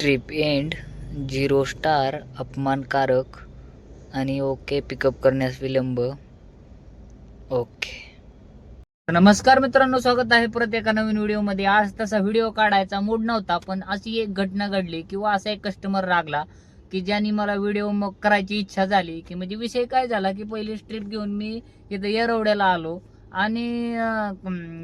Trip end zero star अपमानकारक आणि okay pickup करण्यास विलंब. ओके. नमस्कार मित्रांनो स्वागत आहे परत एका नवीन व्हिडिओमध्ये. आज तसा व्हिडिओ काढायचा मूड नव्हता पण अशी एक घटना घडली किंवा असा एक कस्टमर लागला की ज्याने मला व्हिडिओ मग करायची इच्छा झाली की म्हणजे विषय काय झाला की पहिली ट्रिप घेऊन मी इथं येरवड्याला आलो. आणि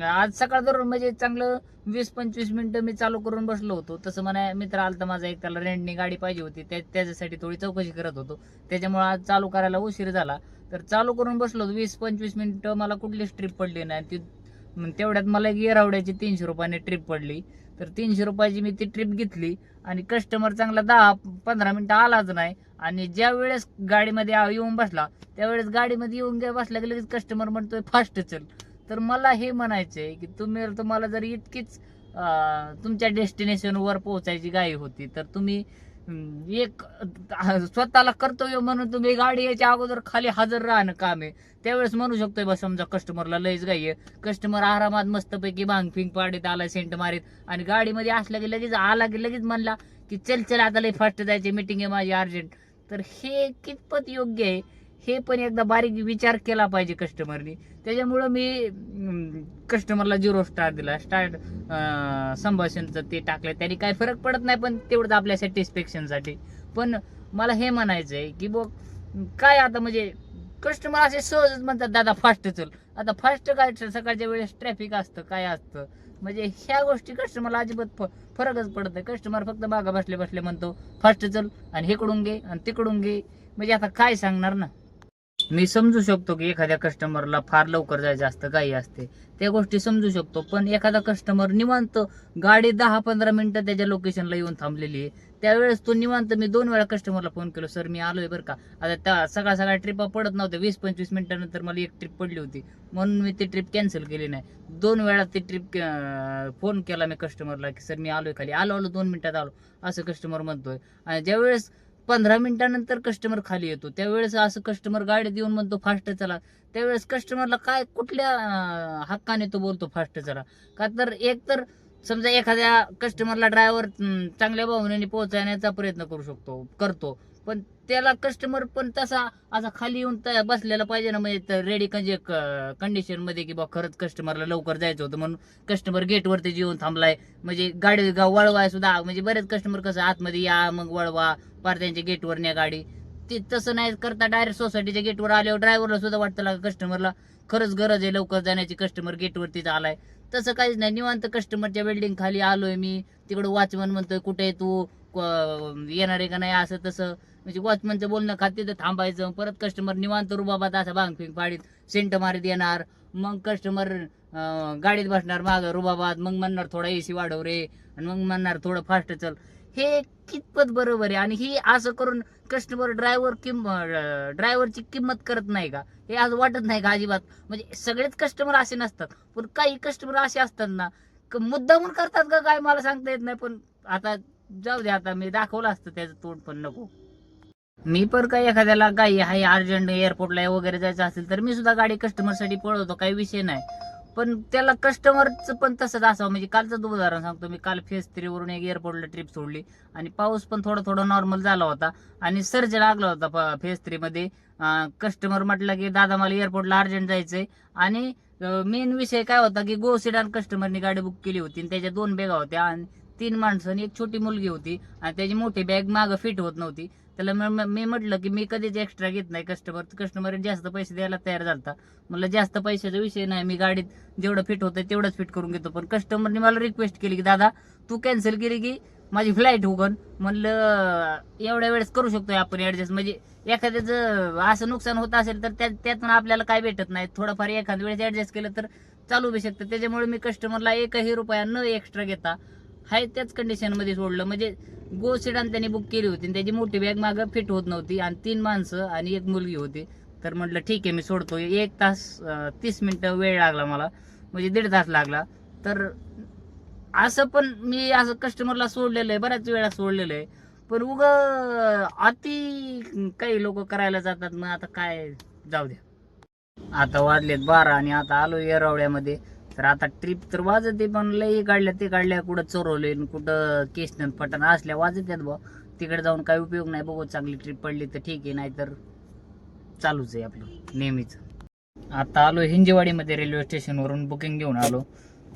आज सकाळ धरून म्हणजे चांगलं वीस पंचवीस मिनिटं मी चालू करून बसलो होतो. तसं म्हणा मित्र आलता माझा एक त्याला रेंटनी गाडी पाहिजे होती. त्या त्याच्यासाठी थोडी चौकशी करत होतो. त्याच्यामुळे आज चालू करायला उशीर झाला. तर चालू करून बसलो होतो. वीस पंचवीस मिनिटं मला कुठलीच ट्रिप पडली नाही. ती तेवढ्यात मला एक येरावड्याची तीनशे रुपयाने ट्रिप पडली. तर तीनशे रुपयाची मी ती ट्रिप घेतली. आणि कस्टमर चांगला दहा पंधरा मिनटं आलाच नाही. आणि ज्या वेळेस गाडीमध्ये आ- येऊन बसला त्यावेळेस गाडीमध्ये येऊन गे बसला की लगेच कस्टमर म्हणतोय फास्ट चल. तर मला हे म्हणायचं आहे की तुम्ही तुम्हाला जर इतकीच तुमच्या डेस्टिनेशनवर पोहोचायची गाई होती तर तुम्ही एक स्वतःला कर्तव्य म्हणून तुम्ही गाडी याच्या अगोदर खाली हजर राहणं काम. आहे त्यावेळेस म्हणू शकतोय बा समजा कस्टमरला लयच गाई कस्टमर आरामात मस्तपैकी भांग फिंग पाडीत आला सेंट मारीत आणि गाडीमध्ये असला की लगेच आला की लगेच म्हणला की चल चल आता लय फास्ट जायचे मीटिंग आहे माझी अर्जंट तर हे कितपत योग्य आहे? हे पण एकदा बारीक विचार केला पाहिजे कस्टमरनी त्याच्यामुळं मी कस्टमरला झिरो स्टार दिला. स्टार्ट संभाषणचं ते टाकलं त्याने काही फरक पडत नाही पण तेवढंच आपल्या सॅटिस्फॅक्शनसाठी पण मला हे म्हणायचं आहे की बघ काय आता म्हणजे कस्टमर असे सहजच म्हणतात दादा फास्ट चल. आता फास्ट काय सकाळच्या वेळेस ट्रॅफिक असतं काय असतं? म्हणजे ह्या गोष्टी कस्टमरला अजिबात फ- फरकच पडत नाही. कस्टमर फक्त मागं बसले बसले म्हणतो फास्ट चल आणि हेकडून घे आणि तिकडून घे. म्हणजे आता काय सांगणार ना? मी समजू शकतो की एखाद्या कस्टमरला फार लवकर जायचं असतं काही असते. त्या गोष्टी समजू शकतो पण एखादा कस्टमर निवांत गाडी दहा पंधरा मिनटं त्याच्या लोकेशनला येऊन थांबलेली आहे. त्यावेळेस तो निवांत मी दोन वेळा कस्टमरला फोन केलो सर मी आलोय बरं का. आता त्या सकाळ सकाळ ट्रिपा पडत नव्हत्या वीस पंचवीस मिनिटानंतर मला एक ट्रिप पडली होती. म्हणून मी ती ट्रिप कॅन्सल केली नाही. दोन वेळा ती ट्रिप फोन केला मी कस्टमरला की सर मी आलोय खाली आलो आलो दोन मिनिटात आलो. असं कस्टमर म्हणतोय. आणि ज्यावेळेस पंधरा मिनिटानंतर कस्टमर खाली येतो. त्यावेळेस असं कस्टमर गाडीत येऊन म्हणतो फास्ट चला. त्यावेळेस कस्टमरला काय कुठल्या हक्काने तो बोलतो फास्ट चला. का तर एक तर समजा एखाद्या कस्टमरला ड्रायव्हर चांगल्या भावनेने पोहोचण्याचा प्रयत्न करू शकतो करतो. पण त्याला कस्टमर पण तसा असा खाली येऊन बसलेला पाहिजे ना म्हणजे रेडी म्हणजे कंडिशनमध्ये की बा खरंच कस्टमरला लवकर जायचं होतं म्हणून कस्टमर गेटवरती येऊन थांबलाय. म्हणजे गाडी वळवाय सुद्धा म्हणजे बरेच कस्टमर कसं आतमध्ये या मग वळवा पार त्यांच्या गेटवर न्या गाडी. ते तसं नाही करता डायरेक्ट सोसायटीच्या गेटवर आल्यावर ड्रायव्हरला सुद्धा वाटतं लागलं कस्टमरला खरंच गरज आहे लवकर जाण्याची कस्टमर गेटवरतीच आलाय. तसं काहीच नाही. निवांत कस्टमरच्या बिल्डिंग खाली आलोय मी. तिकडं वॉचमन म्हणतोय कुठे आहे तू? येणार आहे का नाही असं तसं. म्हणजे वॉचमनचं बोलणं खाते तर थांबायचं परत कस्टमर निवांत रुबाबात असा भांग फिंग पाडीत सेंट मारीत येणार. मग कस्टमर गाडीत बसणार माग रुबाबात मग म्हणणार थोडा एसी वाढव रे आणि मग म्हणणार थोडं फास्ट चल. हे कितपत बरोबर आहे. आणि ही असं करून कस्टमर ड्रायव्हर किंम ड्रायव्हरची किंमत करत नाही का? हे आज वाटत नाही का अजिबात? म्हणजे सगळेच कस्टमर असे नसतात. पण काही कस्टमर असे असतात ना मुद्दामून करतात का काय मला सांगता येत नाही. पण आता जाऊ दे आता मी दाखवलं असतं त्याचं तोंड पण नको. मी पण काही एखाद्याला काही हाय अर्जंट एअरपोर्टला वगैरे जायचं असेल तर मी सुद्धा गाडी कस्टमरसाठी पळवतो काही विषय नाही. पण त्याला कस्टमरचं पण तसंच असावं म्हणजे कालचं उदाहरण सांगतो मी काल फेस थ्री वरून एक एअरपोर्टला ट्रिप सोडली आणि पाऊस पण थोडा थोडा नॉर्मल झाला होता आणि सर्ज लागला होता फेस थ्रीमध्ये कस्टमर म्हटलं की दादा मला एअरपोर्टला अर्जंट जायचंय. आणि मेन विषय काय होता की गो सिडान कस्टमरनी गाडी बुक केली होती आणि त्याच्या दोन बेगा होत्या आणि तीन माणसं आणि एक छोटी मुलगी होती आणि त्याची मोठी बॅग मागं फिट होत नव्हती. त्याला म- मी म्हटलं की मी कधीच एक्स्ट्रा घेत नाही कस्टमर कस्टमर जास्त पैसे द्यायला तयार झालता. मला जास्त पैशाचा विषय नाही मी गाडीत जेवढं फिट होतं तेवढंच फिट करून घेतो. पण कस्टमरने मला रिक्वेस्ट केली की दादा तू कॅन्सल केली की माझी फ्लाईट होगन म्हणलं एवढ्या वेळेस करू शकतोय आपण ऍडजस्ट म्हणजे एखाद्याचं असं नुकसान होत असेल तर त्या- त्यातून आपल्याला काय भेटत नाही. थोडंफार एखाद्या वेळेस ऍडजस्ट केलं तर चालू बी शकतं. त्याच्यामुळे मी कस्टमरला एकही रुपया न एक्स्ट्रा घेता हाय त्याच कंडिशनमध्ये सोडलं. म्हणजे गो सिडान त्यांनी बुक केली होती आणि त्याची मोठी बॅग मागं फिट होत नव्हती आणि तीन माणसं आणि एक मुलगी होती. तर म्हटलं ठीक आहे मी सोडतो एक तास तीस मिनटं वेळ लागला मला. म्हणजे दीड तास लागला. तर असं पण मी असं कस्टमरला सोडलेलं आहे बऱ्याच वेळा सोडलेलं आहे. पण उग अति काही लोक करायला जातात मग आता काय? जाऊ द्या. आता वाजलेत बारा आणि आता आलो येरावड्यामध्ये. तर आता ट्रिप तर वाजते पण लई काढल्या ते काढल्या कुठं चोरवले कुठं केसनन पटन असल्या वाजत आहेत बा तिकडे जाऊन काही उपयोग नाही बघू चांगली ट्रिप पडली तर ठीक आहे नाहीतर चालूच आहे आपलं नेहमीच. आता आलो हिंजेवाडीमध्ये रेल्वे स्टेशनवरून बुकिंग घेऊन आलो.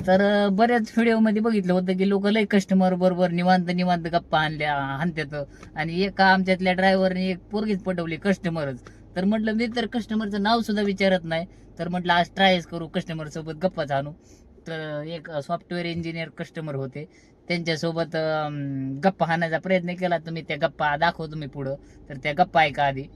तर बऱ्याच व्हिडिओमध्ये बघितलं होतं की लोक लई कस्टमर बरोबर निवांत निवांत गप्पा आणल्या आणतात आणि एका आमच्यातल्या ड्रायव्हरने एक पोरगीच पटवली कस्टमरच तर म्हटलं मी तर कस्टमरचं नाव सुद्धा विचारत नाही. तर म्हटलं आज ट्रायच करू कस्टमर सोबत गप्पाच आणू तर एक सॉफ्टवेअर इंजिनियर कस्टमर होते. त्यांच्यासोबत गप्पा हाणायचा प्रयत्न केला. तुम्ही त्या गप्पा दाखवतो मी पुढं. तर त्या गप्पा ऐका आधी.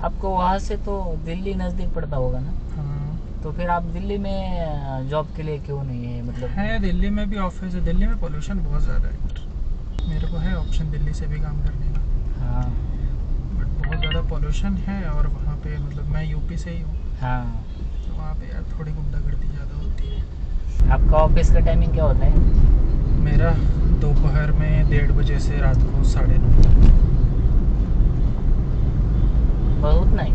आपको वहाँ से तो दिल्ली नज़दीक पड़ता होगा ना? हाँ। तो फिर आप दिल्ली में जॉब के लिए क्यों नहीं है? मतलब है दिल्ली में भी ऑफिस है। दिल्ली में पोल्यूशन बहुत ज़्यादा है। मेरे को है ऑप्शन दिल्ली से भी काम करने का। हाँ। बहुत ज़्यादा पोल्यूशन है और वहाँ पे मतलब मैं यूपी से ही हूँ। हाँ। तो वहाँ पे यार थोड़ी गुंडागर्दी ज़्यादा होती है। आपका ऑफ़िस का टाइमिंग क्या होता है? मेरा दोपहर में डेढ़ बजे से रात को साढ़े नौ। बहुत नहीं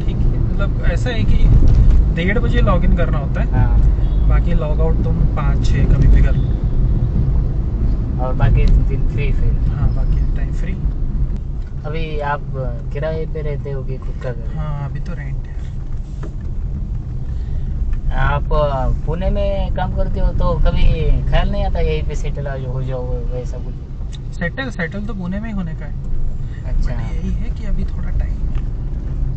ठीक है मतलब ऐसा है कि डेढ़ बजे लॉग इन करना होता है। हाँ। बाकी लॉग आउट तुम पाँच छः कभी भी कर लो। और बाकी दिन फ्री फिर। अभी आप किराए पे रहते हो कि खुद का घर? हाँ अभी तो रेंट है। आप पुणे में काम करते हो तो कभी ख्याल नहीं आता यहीं पे सेटल हो जाओ वैसा कुछ? सेटल सेटल तो पुणे में ही होने का है। अच्छा। यही है कि अभी थोड़ा टाइम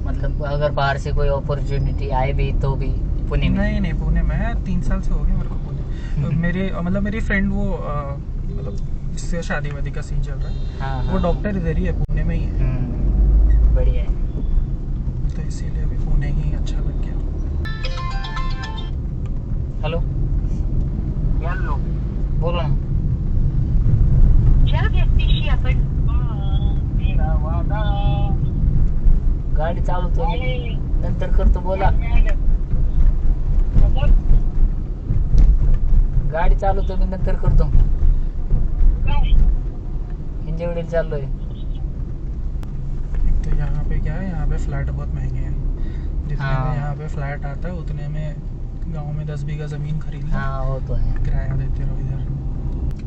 मतलब अगर बाहर से कोई अपॉर्चुनिटी आए भी तो भी पुणे में? नहीं नहीं पुणे में तीन साल से हो गए मेरे को पुणे। मेरे मतलब मेरी फ्रेंड वो मतलब जिससे शादी वादी का सीन चल रहा है। हाँ वो। डॉक्टर इधर ही है पुणे में ही है। हम्म, बढ़िया है। तो इसीलिए अभी पुणे ही अच्छा लग गया। हेलो बोलो ना। ज्या व्यक्तीशी आपण गाडी चालवतो मी. नंतर करतो बोला. गाडी चालवतो मी नंतर करतो. हिंजेवडीला चाललोय एक तो यहाँ पे क्या है यहाँ पे फ्लैट बहुत महँगे हैं। जितने हाँ। में यहाँ पे फ्लैट आता है उतने में गाँव में दस बीघा ज़मीन खरीद हाँ वो तो है। किराया देते रहो इधर।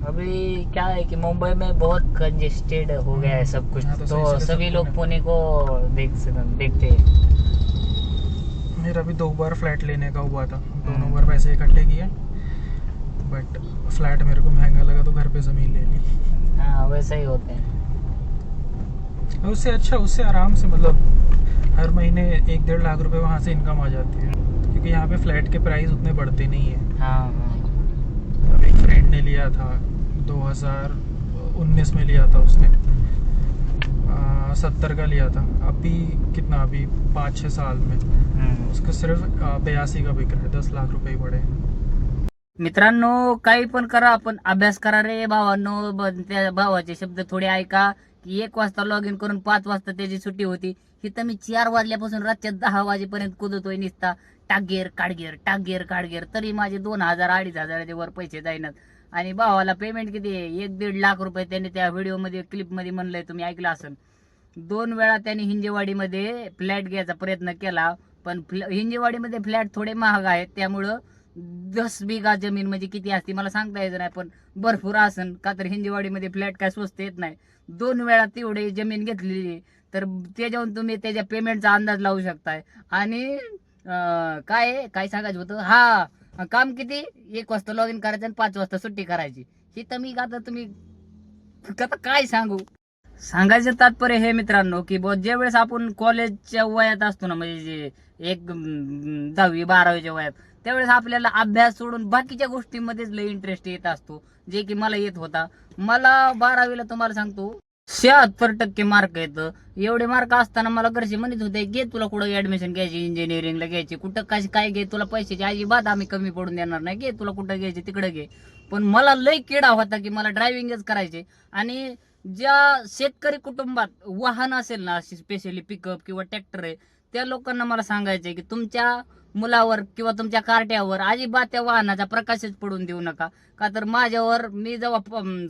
अभी क्या है कि मुंबई में बहुत कंजेस्टेड हो गया है सब कुछ। हाँ, तो तो, सभी लोग पुणे- को देख देखते हैं। मेरा भी दो बार फ्लैट लेने का हुआ था। दोनों हम्म। बार पैसे इकट्ठे किए बट फ्लैट मेरे को महँगा लगा तो वैसा ही होते हैं। उससे अच्छा उससे आराम से मतलब हर महीने एक डेढ़ लाख रुपए वहाँ से इनकम आ जाती है। क्योंकि यहाँ पे फ्लैट के प्राइस उतने बढ़ते नहीं है। हाँ हाँ। अब एक फ्रेंड ने लिया था 2019 में लिया था उसने। सत्तर का लिया था। अभी कितना अभी पाँच छः साल में। हम्म. उसका सिर्फ़ बयासी का बिक रहा है दस लाख रुपए ही पड़े हैं। मित्रांनो काही पण करा आपण अभ्यास करा रे भावांनो. त्या भावाचे शब्द थोडे ऐका. की एक वाजता लॉग इन करून पाच वाजता त्याची सुट्टी होती. इथं मी चार वाजल्यापासून रातच्या दहा वाजेपर्यंत कुदतोय निसता. टाकगेर काडगेर टाकगेर काडगेर तरी माझे दोन हजार अडीच हजाराच्या वर पैसे जाईनात. आणि भावाला पेमेंट किती आहे? एक दीड लाख रुपये त्याने त्या व्हिडिओमध्ये क्लिपमध्ये म्हणलंय तुम्ही ऐकलं असेल. दोन वेळा त्याने हिंजेवाडीमध्ये फ्लॅट घ्यायचा प्रयत्न केला. पण फ्ल- हिंजेवाडीमध्ये फ्लॅट थोडे महाग आहेत. त्यामुळं दस बिघा जमीन म्हणजे किती असते मला सांगता यायचं नाही पण भरपूर असन. का तर हिंजेवाडीमध्ये फ्लॅट काय स्वस्त येत नाही. दोन वेळा तेवढे जमीन घेतलेली तर त्याच्यावरून तुम्ही त्याच्या पेमेंटचा अंदाज लावू शकताय. आणि काय काय सांगायचं होतं? हा काम किती? एक वाजता लॉग इन करायचं आणि पाच वाजता सुट्टी करायची. ही तर मी आता तुम्ही आता काय सांगू? सांगायचं तात्पर्य हे मित्रांनो की बुवा ज्या वेळेस आपण कॉलेजच्या वयात असतो ना म्हणजे जे एक दहावी बारावीच्या वयात त्यावेळेस आपल्याला अभ्यास सोडून बाकीच्या गोष्टींमध्येच लय इंटरेस्ट येत असतो जे की मला येत होता. मला बारावीला तुम्हाला सांगतो शहात्तर टक्के मार्क येतं एवढे मार्क असताना मला घरचे म्हणत होते घे तुला कुठं ऍडमिशन घ्यायची इंजिनिअरिंगला घ्यायची कुठं काय काय घे तुला पैशाची अजिबात आम्ही कमी पडून देणार नाही घे तुला कुठं घ्यायची तिकडं घे. पण मला लय किडा होता की मला ड्रायव्हिंगच करायचे. आणि ज्या शेतकरी कुटुंबात वाहन असेल ना स्पेशली पिकअप किंवा ट्रॅक्टर आहे त्या लोकांना मला सांगायचंय की तुमच्या मुलावर किंवा तुमच्या कार्ट्यावर अजिबात त्या वाहनाचा प्रकाशच पडून देऊ नका. का तर माझ्यावर मी जेव्हा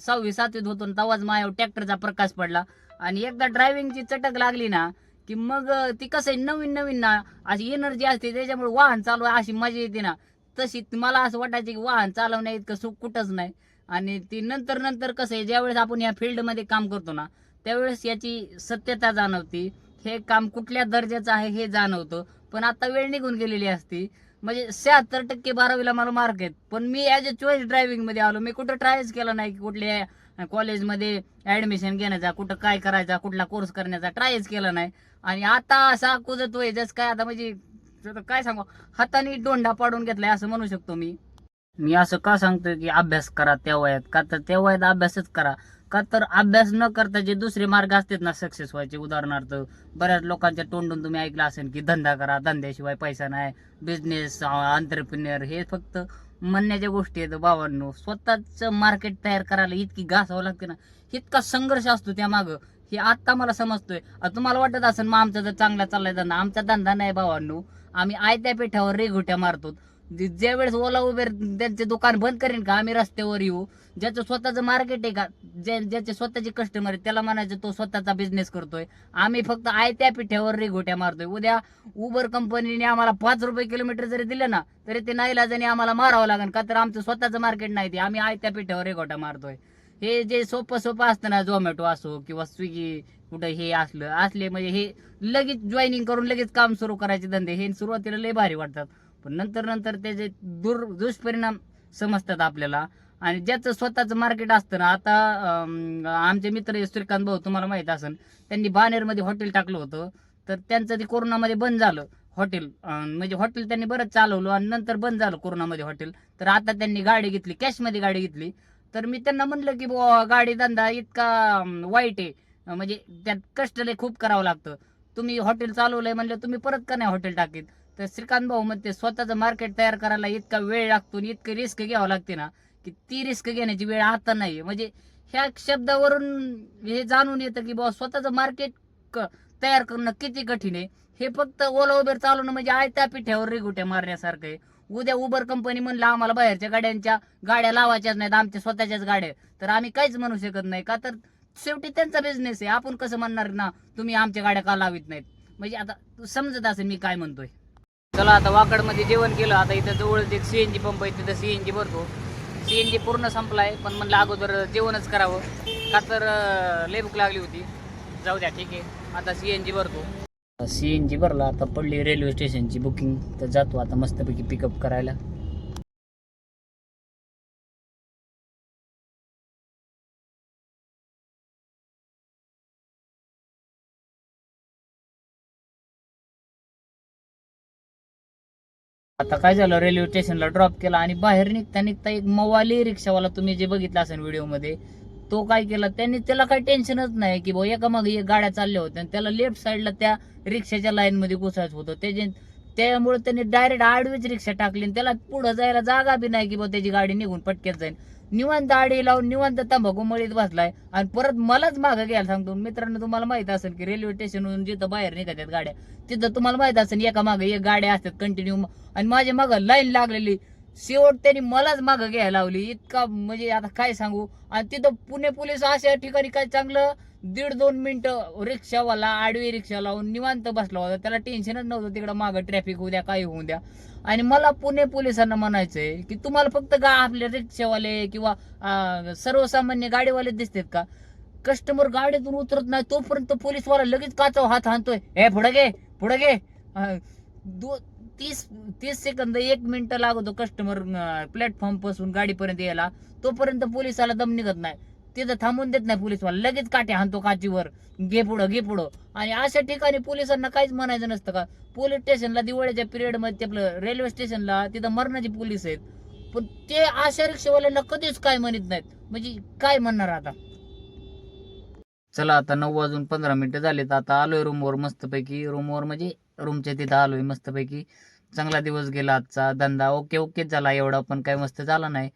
सहावी सातवीत होतो ना, तेव्हाच माझ्यावर ट्रॅक्टरचा प्रकाश पडला. आणि एकदा ड्रायव्हिंगची चटक लागली ना की मग ती कसं आहे नवीन नवीन ना अशी एनर्जी असते त्याच्यामुळे वाहन चालू अशी मजा येते ना. तशी मला असं वाटायचं की वाहन चालवण्या इतकं सुख कुठंच नाही. आणि ती नंतर नंतर कसं आहे ज्यावेळेस आपण या फील्डमध्ये काम करतो ना त्यावेळेस याची सत्यता जाणवती. हे काम कुठल्या दर्जाचं आहे हे जाणवतं. पण आता वेळ निघून गेलेली असती. म्हणजे शहात्तर टक्के बारावीला मला मार्क आहेत. पण मी ॲज अ चॉईस ड्रायव्हिंगमध्ये आलो. मी कुठं ट्रायच केला नाही की कुठल्या कॉलेजमध्ये ॲडमिशन घेण्याचा कुठं काय करायचा कुठला कोर्स करण्याचा ट्रायच केला नाही. आणि आता असा कुजतोय जस काय आता म्हणजे काय सांगू हाताने डोंडा पाडून घेतलाय असं म्हणू शकतो मी. मी असं का सांगतोय की अभ्यास करा त्या वयात. का तर त्या वयात अभ्यासच करा. का तर अभ्यास न करता जे दुसरे मार्ग असतात ना सक्सेस व्हायचे. उदाहरणार्थ बऱ्याच लोकांच्या तोंडून तुम्ही ऐकलं असेल की धंदा करा धंद्याशिवाय पैसा नाही. बिझनेस अंतरप्रिनियर हे फक्त म्हणण्याच्या गोष्टी आहेत. बाबांनो स्वतःच मार्केट तयार करायला इतकी घासावं लागते ना. इतका संघर्ष असतो त्या मागं. हे आत्ता मला समजतोय. आता तुम्हाला वाटत असेल मग आमचा जर चांगला चाललाय धंदा. आमचा धंदा नाही बाबांनो आम्ही आयत्या पेठावर रेघोट्या मारतो. ज्या वेळेस ओला उबेर त्यांचे दुकान बंद करेन का आम्ही रस्त्यावर येऊ ज्याचं स्वतःचं मार्केट आहे का ज्या ज्याचे स्वतःचे कस्टमर आहे त्याला म्हणायचं तो स्वतःचा बिझनेस करतोय. आम्ही फक्त आयत्या पिठ्यावर रेघोट्या मारतोय. उद्या उबर कंपनीने आम्हाला पाच रुपये किलोमीटर जरी दिलं ना तरी ते नाईलाजाने आम्हाला मारावं लागेल का? तर आमचं स्वतःचं मार्केट नाही ते. आम्ही आयत्या पिठ्यावर रेघोट्या मारतोय. हे जे सोपं सोपं असतं ना झोमॅटो असो किंवा स्विगी कुठं हे असलं असले म्हणजे हे लगेच जॉईनिंग करून लगेच काम सुरू करायचे धंदे. हे सुरुवातीला लय भारी वाटतात. पण नंतर नंतर त्याचे दुर दुष्परिणाम समजतात आपल्याला. आणि ज्याचं स्वतःचं मार्केट असतं ना आता आमचे मित्र श्रीकांत भाऊ तुम्हाला माहीत असेल त्यांनी बानेरमध्ये हॉटेल टाकलं होतं. तर त्यांचं ते कोरोनामध्ये बंद झालं हॉटेल म्हणजे हॉटेल त्यांनी बरंच चालवलं आणि नंतर बंद झालं कोरोनामध्ये हॉटेल तर आता त्यांनी गाडी घेतली कॅशमध्ये गाडी घेतली. तर मी त्यांना म्हणलं की बुवा गाडी धंदा इतका वाईट आहे. म्हणजे त्यात कष्ट लय खूप करावं लागतं. तुम्ही हॉटेल चालवलंय म्हणलं तुम्ही परत का नाही हॉटेल टाकीत? तर श्रीकांत भाऊ म्हणते स्वतःचं मार्केट तयार करायला इतका वेळ लागतो आणि इतकी रिस्क घ्यावं लागते ना की ती रिस्क घेण्याची वेळ आता नाही म्हणजे ह्या शब्दावरून हे जाणून येतं की बाबा स्वतःचं मार्केट तयार करणं किती कठीण आहे. हे फक्त ओला उबेर चालवणं म्हणजे आयत्या पिठ्यावर रेगुट्या मारण्यासारखं आहे. उद्या उबर कंपनी म्हणलं आम्हाला बाहेरच्या गाड्यांच्या गाड्या लावायच्याच नाहीत आमच्या स्वतःच्याच गाड्या तर आम्ही काहीच म्हणू शकत नाही का? तर शेवटी त्यांचा बिझनेस आहे. आपण कसं म्हणणार ना तुम्ही आमच्या गाड्या का लावित नाहीत? म्हणजे आता तू समजत असेल मी काय म्हणतोय. चला आता वाकडमध्ये जेवण केलं. आता इथं जवळच एक सी एन जी पंप आहे तिथं सी एन जी भरतो. सी एन जी पूर्ण संपलाय पण म्हणलं अगोदर जेवणच करावं. का तर अं, लय भूक लागली होती. जाऊ द्या ठीक आहे. आता सी एन जी भरतो. सी एन जी भरला आता पडली रेल्वे स्टेशनची बुकिंग तर जातो आता मस्तपैकी पिकअप करायला. आता काय झालं? रेल्वे स्टेशनला ड्रॉप केला आणि बाहेर निघता निघता एक मवाली रिक्षावाला तुम्ही जे बघितलं असेल व्हिडिओमध्ये तो काय केला? त्यांनी त्याला काही टेन्शनच नाही की भाऊ एका मागे एक गाड्या चालल्या होत्या आणि त्याला लेफ्ट साईडला त्या रिक्षाच्या लाईन मध्ये घुसायचं होतं. त्याचे त्यामुळे त्यांनी डायरेक्ट आडवीच रिक्षा टाकली आणि त्याला पुढे जायला जागा बी नाही की भाऊ त्याची गाडी निघून पटक्यात जाईल निवांत आडी लावून निवांत तंबाखू मळीत बसलाय. आणि परत मलाच मागं घ्यायला सांगतो. मित्रांनो तुम्हाला माहीत असेल की रेल्वे स्टेशनवरून जिथं बाहेर निघतात गाड्या तिथं तुम्हाला माहीत असेल एका मागे एक गाड्या असतात कंटिन्यू आणि माझ्या मागं लाईन लागलेली. शेवट त्यांनी मलाच मागं घ्यायला लावली. इतका म्हणजे आता काय सांगू? आणि तिथं पुणे पोलीस अशा ठिकाणी काय चांगलं दीड दोन मिनटं रिक्षावाला आडवी रिक्षा लावून निवांत बसला होता. त्याला टेन्शनच नव्हतं. तिकडं मागं ट्रॅफिक होऊ द्या काही होऊ द्या. आणि मला पुणे पोलिसांना म्हणायचंय की तुम्हाला फक्त का आपले रिक्षावाले किंवा सर्वसामान्य गाडीवाले दिसतात का? कस्टमर गाडीतून उतरत नाही तोपर्यंत पोलीसवाला लगेच काचावर हात हाणतोय. हे पुढे घे पुढे घे. दो तीस तीस सेकंद एक मिनिट लागतो कस्टमर प्लॅटफॉर्मपासून गाडीपर्यंत यायला. तोपर्यंत पोलिसाला दम निघत नाही. तिथं थांबून देत नाही पोलीसवाला लगेच काटे हाणतो काचीवर. घे पुढं घे पुढं. आणि अशा ठिकाणी पोलिसांना काहीच म्हणायचं नसतं का? पोलीस स्टेशनला दिवाळीच्या पिरियडमध्ये आपलं रेल्वे स्टेशनला तिथं मरणाचे पोलीस आहेत. पण ते अशा रिक्षावाल्यांना कधीच काय म्हणत नाहीत. म्हणजे काय म्हणणार आता? चला आता नऊ वाजून पंधरा मिनिटं झालेत. आता आलोय रूमवर मस्तपैकी. रूमवर म्हणजे रूमच्या तिथं आलोय मस्तपैकी. चांगला दिवस गेला आजचा. धंदा ओके ओकेच झाला एवढा पण काय मस्त झाला नाही.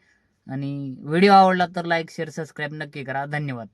आणि व्हिडिओ आवडला तर लाईक शेअर सबस्क्राईब नक्की करा. धन्यवाद.